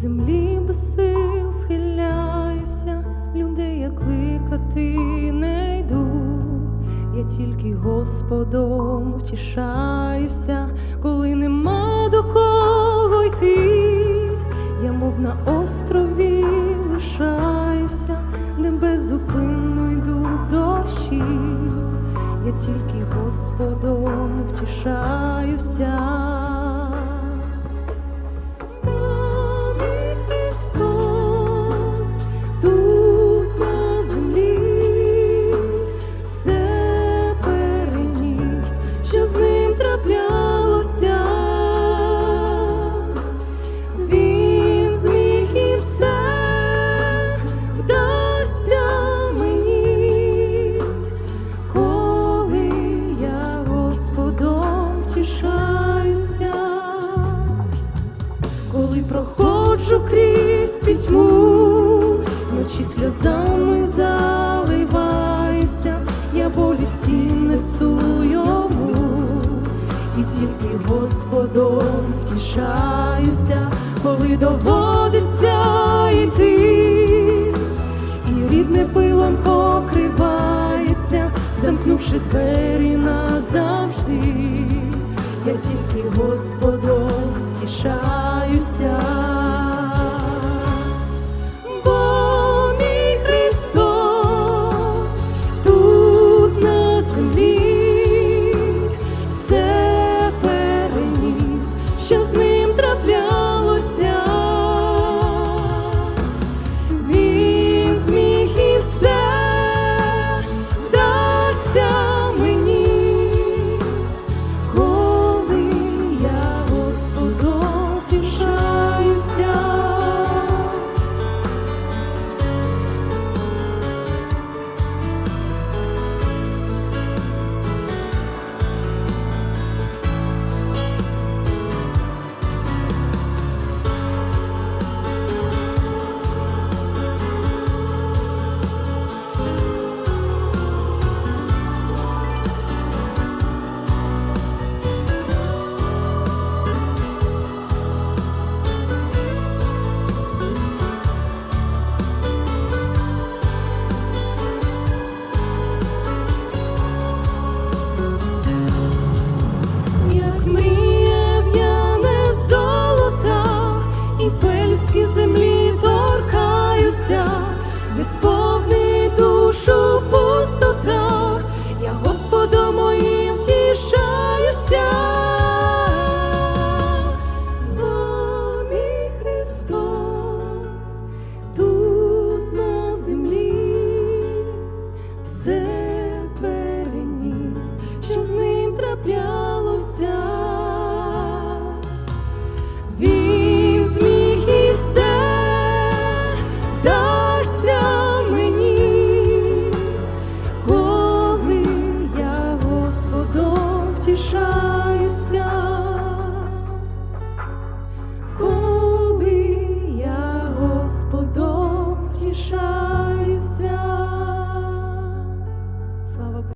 землі без сил схиляюся, людей я кликати не йду, я тільки Господом втішаюся, коли нема до кого йти, я мов на острові лишаюся, де беззупинно йдуть дощі, я тільки Господом втішаюся. Тут землі все переніс, що з ним траплялося. Він зміг і все вдасться мені, коли я Господом втішаюся коли проходжу крізь пітьму, вночі сльозами заливаюся, я болі всі несу йому, і тільки Господом втішаюся, коли доводиться йти, і рідне пилом покривається, замкнувши двері назавжди. Я тільки Господом втішаюся. Все переніс, що з ним траплялося. Він зміг і все вдасться мені, коли я Господом втішаюся.